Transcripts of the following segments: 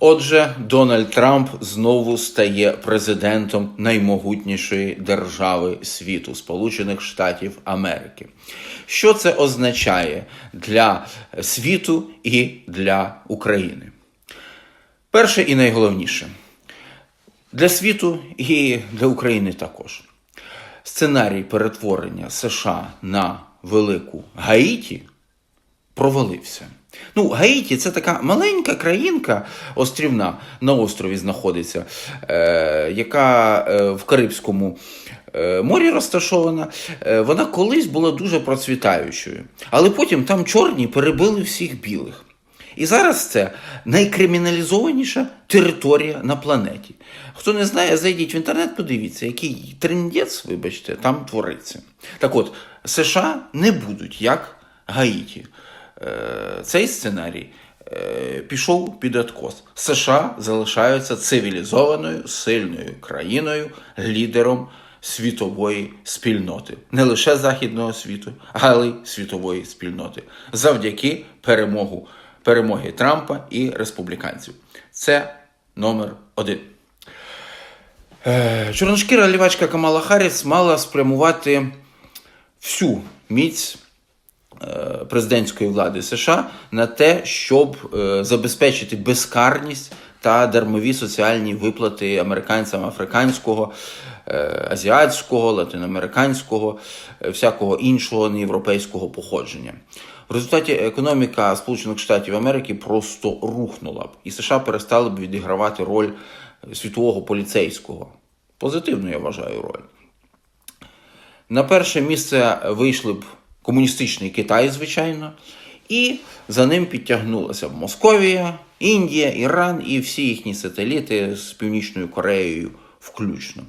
Отже, Дональд Трамп знову стає президентом наймогутнішої держави світу Сполучених Штатів Америки. Що це означає для світу і для України? Перше і найголовніше для світу і для України також. Сценарій перетворення США на велику Гаїті провалився. Ну, Гаїті це така маленька країнка острівна на острові знаходиться, е, яка е, в Карибському е, морі розташована. Е, вона колись була дуже процвітаючою, але потім там чорні перебили всіх білих. І зараз це найкриміналізованіша територія на планеті. Хто не знає, зайдіть в інтернет, подивіться, який трендець, вибачте, там твориться. Так от, США не будуть як Гаїті. Е, Цей сценарій е, пішов під откос. США залишаються цивілізованою, сильною країною, лідером світової спільноти, не лише західного світу, але й світової спільноти, завдяки перемогу, перемоги Трампа і республіканців. Це номер один. Е, Чорношкіра лівачка Камала Харріс мала спрямувати всю міць президентської влади США на те, щоб е, забезпечити безкарність та дармові соціальні виплати американцям африканського, е, азіатського, латиноамериканського, е, всякого іншого неєвропейського походження. В результаті економіка Сполучених Штатів Америки просто рухнула б, і США перестали б відігравати роль світового поліцейського. Позитивну, я вважаю, роль. На перше місце вийшли б комуністичний Китай, звичайно, і за ним підтягнулася Московія, Індія, Іран і всі їхні сателіти з Північною Кореєю включно.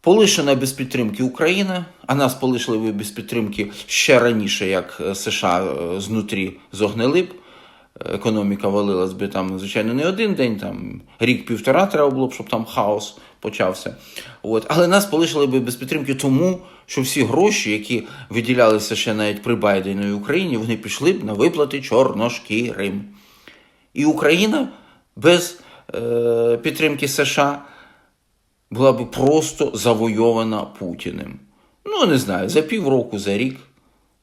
Полишена без підтримки Україна, а нас полишили без підтримки ще раніше, як е, США е, знутрі зогнили б. Економіка валилась би там, звичайно, не один день, там рік-півтора треба було б, щоб там хаос почався. От. Але нас полишили би без підтримки тому, що всі гроші, які виділялися ще навіть при Байденові Україні, вони пішли б на виплати чорношкірим. І Україна без е, підтримки США була б просто завойована Путіним. Ну, не знаю, за півроку, за рік,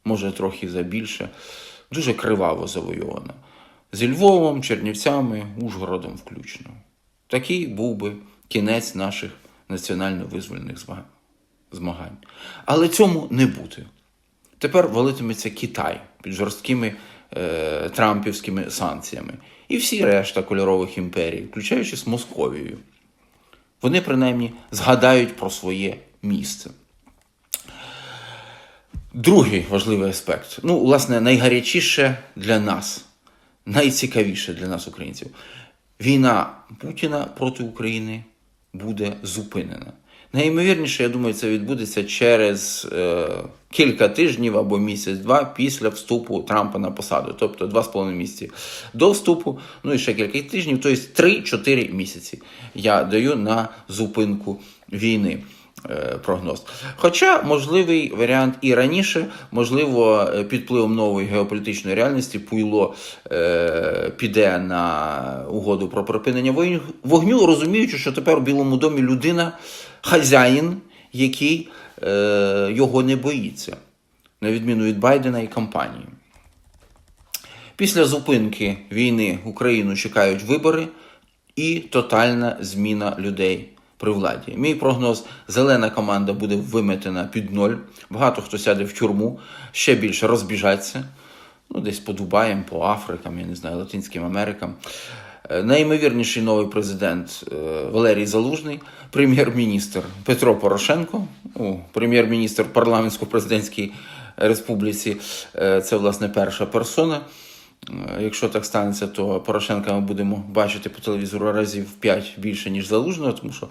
може трохи за більше, дуже криваво завойована. Зі Львовом, Чернівцями, Ужгородом включно. Такий був би кінець наших національно-визвольних змагань. Але цьому не бути. Тепер валитиметься Китай під жорсткими е, трампівськими санкціями. І всі решта кольорових імперій, включаючи з Московією. Вони принаймні згадають про своє місце. Другий важливий аспект. Ну, власне, найгарячіше для нас, найцікавіше для нас, українців. Війна Путіна проти України буде зупинена. Найімовірніше, я думаю, це відбудеться через е, кілька тижнів або місяць-два після вступу Трампа на посаду, тобто два з половиною місяці до вступу, ну і ще кілька тижнів, тобто 3-4 місяці я даю на зупинку війни. Е, Прогноз. Хоча можливий варіант і раніше, можливо, е, під впливом нової геополітичної реальності Пуйло е, піде на угоду про припинення вогню, розуміючи, що тепер у Білому домі людина хазяїн, який е, його не боїться, на відміну від Байдена і компанії. Після зупинки війни Україну чекають вибори і тотальна зміна людей при владі. Мій прогноз: зелена команда буде виметена під ноль. Багато хто сяде в тюрму, ще більше розбіжаться. Ну, десь по Дубаям, по Африкам, я не знаю, Латинським Америкам. Е, Найімовірніший новий президент е, Валерій Залужний, прем'єр-міністр Петро Порошенко, ну, прем'єр-міністр парламентсько-президентській республіці. Е, Це, власне, перша персона. Е, Якщо так станеться, то Порошенка ми будемо бачити по телевізору разів в 5 більше, ніж залужного, тому що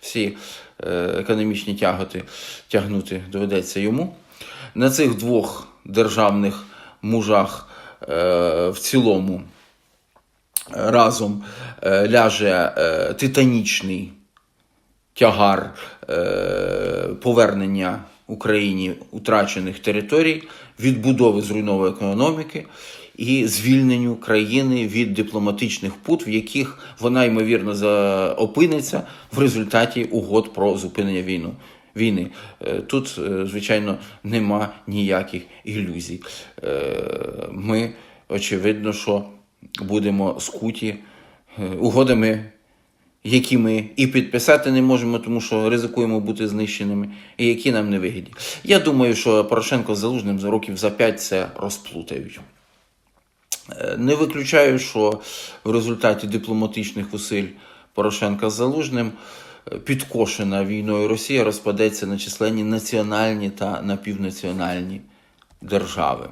всі е, економічні тяготи тягнути доведеться йому. На цих двох державних мужах е, в цілому разом ляже титанічний тягар повернення Україні утрачених територій, відбудови зруйнової економіки і звільненню країни від дипломатичних пут, в яких вона ймовірно опиниться в результаті угод про зупинення війну. Війни Е, тут, е, звичайно, нема ніяких ілюзій. Е, Ми, очевидно, що будемо скуті угодами які ми і підписати не можемо, тому що ризикуємо бути знищеними, і які нам не вигідні. Я думаю, що Порошенко Залужним за років за п'ять це розплутають. Е, Не виключаю, що в результаті дипломатичних усиль Порошенка з Залужним е, підкошена війною Росія розпадеться на численні національні та напівнаціональні держави.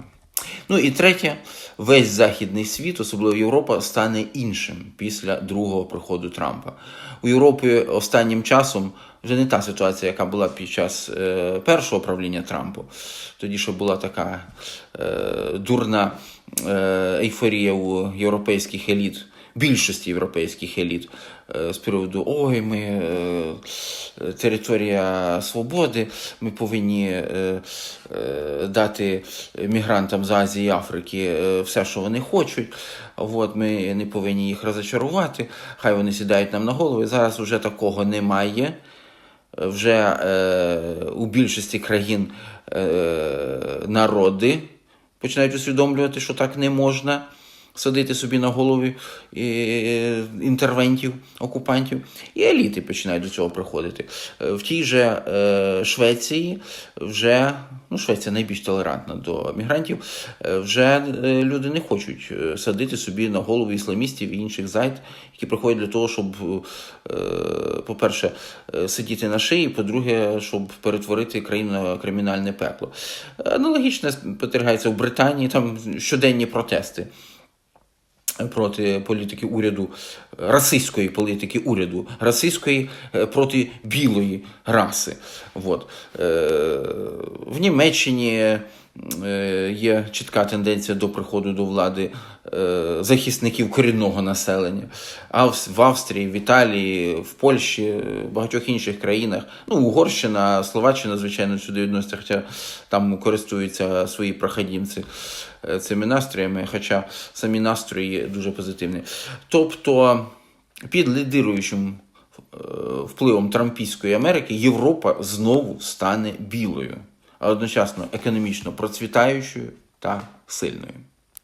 Ну і третє, весь західний світ, особливо Європа, стане іншим після другого приходу Трампа. У Європі останнім часом вже не та ситуація, яка була під час е, першого правління Трампу. Тоді ще була така е, дурна е, ейфорія у європейських еліт, більшості європейських еліт е, з приводу ой, ми е, територія свободи, ми повинні е, дати мігрантам з Азії і Африки все, що вони хочуть. От, ми не повинні їх розочарувати, хай вони сідають нам на голови. Зараз вже такого немає. Вже е, у більшості країн е, народи починають усвідомлювати, що так не можна садити собі на голові е, інтервентів, окупантів. І еліти починають до цього приходити. Е, В тій же е, Швеції вже, ну, Швеція найбільш толерантна до мігрантів, вже люди не хочуть садити собі на голову ісламістів і інших зайд, які приходять для того, щоб, по-перше, сидіти на шиї, по-друге, щоб перетворити країну на кримінальне пекло. Аналогічно спостерігається в Британії, там щоденні протести проти політики уряду, расистської політики уряду, расистської е, проти білої раси. От. Е, В Німеччині є чітка тенденція до приходу до влади е, захисників корінного населення. А в Австрії, в Італії, в Польщі, в багатьох інших країнах, ну, Угорщина, Словаччина, звичайно, сюди відносяться, хоча там користуються свої проходімці е, цими настроями, хоча самі настрої дуже позитивні. Тобто під лідируючим е, впливом Трампійської Америки Європа знову стане білою, а одночасно економічно процвітаючою та сильною.